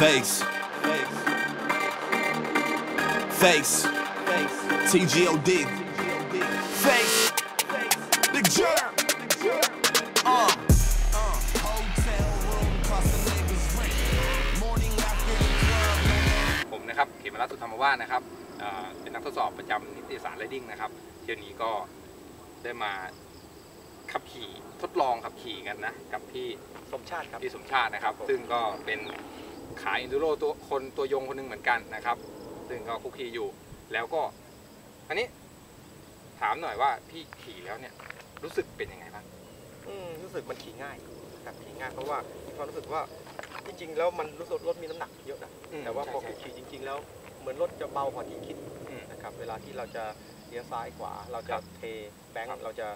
Face. Face. TGOD. Face. The germ. Uh. Hotel room cost a nigga's rent. Morning after the club. ผมนะครับเขมรัตน์สุธรรมวาสนะครับเอ่อเป็นนักทดสอบประจำนิติศาสตร์ไรดิ้งนะครับ เที่ยวนี้ก็ได้มาขับขี่ทดลองขับขี่กันนะ กับพี่สมชาติครับพี่สมชาตินะครับ ซึ่งก็เป็น ขายอินดูโรตัวคนตัวยงคนหนึงเหมือนกันนะครับ ซึ่งก็คุกคีอยู่ แล้วก็อันนี้ถามหน่อยว่าพี่ขี่แล้วเนี่ยรู้สึกเป็นยังไงบ้างอืมรู้สึกมันขี่ง่ายครับขี่ง่ายเพราะว่ามีความรู้สึกว่าจริงๆ แล้วมันรู้สึกรถมีน้ำหนักเยอะนะอืมแต่ว่าพอใช่ใช่ขี่จริง ๆ แล้วเหมือนรถจะเบากว่าที่คิดอืมนะครับเวลาที่เราจะเลี้ยวซ้ายขวาเราคจะรับเทแบงครับค์เราจะ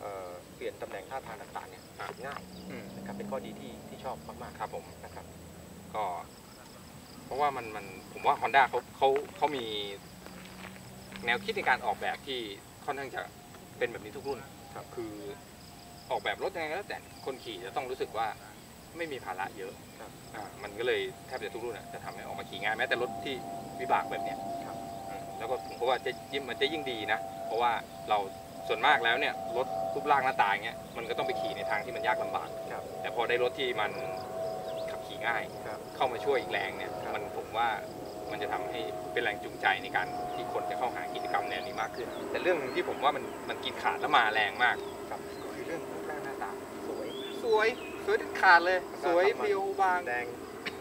เอ่อเปลี่ยนตำแหน่งท่าทางต่างๆเนี่ยครับขี่ง่ายอืมนะครับเป็นข้อดีที่ที่ชอบมากๆครับผมนะครับ ก็ เพราะว่ามันมันผมว่า Honda เขาเขาเขามีแนวคิดในการออกแบบที่ค่อนข้างจะเป็นแบบนี้ทุกรุ่นครับคือออกแบบรถยังไงก็แล้วแต่คนขี่จะต้องรู้สึกว่าไม่มีภาระเยอะครับอ่ามันก็เลยแทบจะทุกรุ่นอะจะทำให้ออกมาขี่ง่ายแม้แต่รถที่วิบากแบบเนี้ยครับ อืมแล้วก็ผมก็ว่าจะยิ่งมันจะยิ่งดีนะ เพราะว่าเราส่วนมากแล้วเนี่ยรถรูปร่างหน้าตาอย่างเงี้ยมันก็ต้องไปขี่ในทางที่มันยากลำบาก ครับ แต่พอได้รถที่มันขับขี่ ง่ายครับเข้ามาช่วยอีกแรงเนี่ยครับมันผมว่ามันจะทำให้เป็นแรงจูงใจในการที่คนจะเข้าหากิจกรรมแนวนี้มากขึ้น แต่เรื่องหนึ่งที่ผมว่ามันมันกินขาดและมาแรงมากครับก็คือเรื่องรูปร่างหน้าตาสวยสวยสวยเด็ดขาดเลย สวยเพรียวบางแดง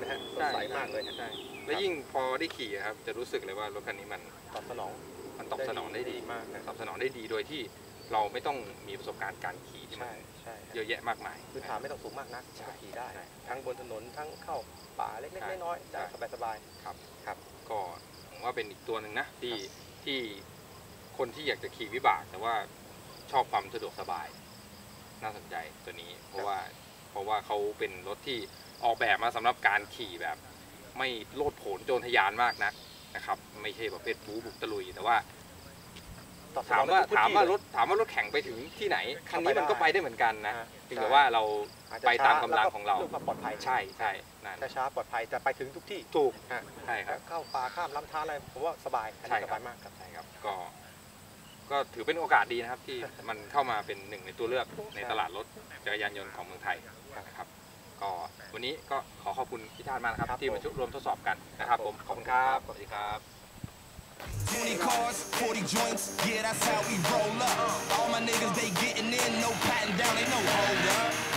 นะฮะสดใสมากเลยใช่และยิ่งพอได้ขี่อะครับจะรู้สึกเลยว่ารถคันนี้มันตอบสนองมันตอบสนองได้ดีมากนะคตรัอบบสนองได้ดีโดยที่ เราไม่ต้องมีประสบการณ์การขี่ที่มัใช่นใช่เยอะแยะมากมาย พื้นฐานไม่ต้องสูงมากนักใช่ก็ขี่ได้ ใช่ทั้งบนถนนทั้งเข้าป่าเล็กใช่ๆน้อยๆใช่ได้สบายครับครับ ก็ผมว่าเป็นอีกตัวหนึ่งนะที่ที่คนที่อยากจะขี่วิบาก แต่ว่าชอบความสะดวกสบายน่าสนใจตัวนี้ เพราะว่าเพราะว่าเขาเป็นรถที่ออกแบบมาสำหรับการขี่แบบ ไม่โลดโผนโจรทยานมากนักนะครับ ไม่ใช่ประเภทบู๊บุกตะลุย แต่ว่าๆ ตอบสนถาอมงว่าได้ทุกถามพื้นว่าที่รถถามว่ารถแข่งไปถึงที่ไหนคันนี้มันก็ไปได้ไปได้เหมือนกันนะอ่าเพียงแต่ว่าเราอาจจะไปตามช้กำลังของเราแวก็รื่องความปลอดภัยใช่ใช่นั่นช้าๆปลอดภัยแต่ไปถึงทุกที่ถูกฮะใช่ครับ เข้าป่าข้ามลำธารอะไรผมว่าสบายอันใช่นี้คสรับ บายมากครับ ใช่ครับก็ก็ถือเป็นโอกาสดีนะครับ ที่มันเข้ามาเป็นหนึ่งในตัวเลือกในตลาดรถจักรยานยนต์ของเมืองไทยนะครับ ก็วันนี้ก็ขอขอบคุณพี่ชาติมากนะครับ ครับที่มาผมช่วยร่วมทดสอบกันนะครับผมขอบคุณครับสวัสดีครับ 20 cars, 40 joints, yeah, that's how we roll up. All my niggas, they getting in, no patting down, they no hold up.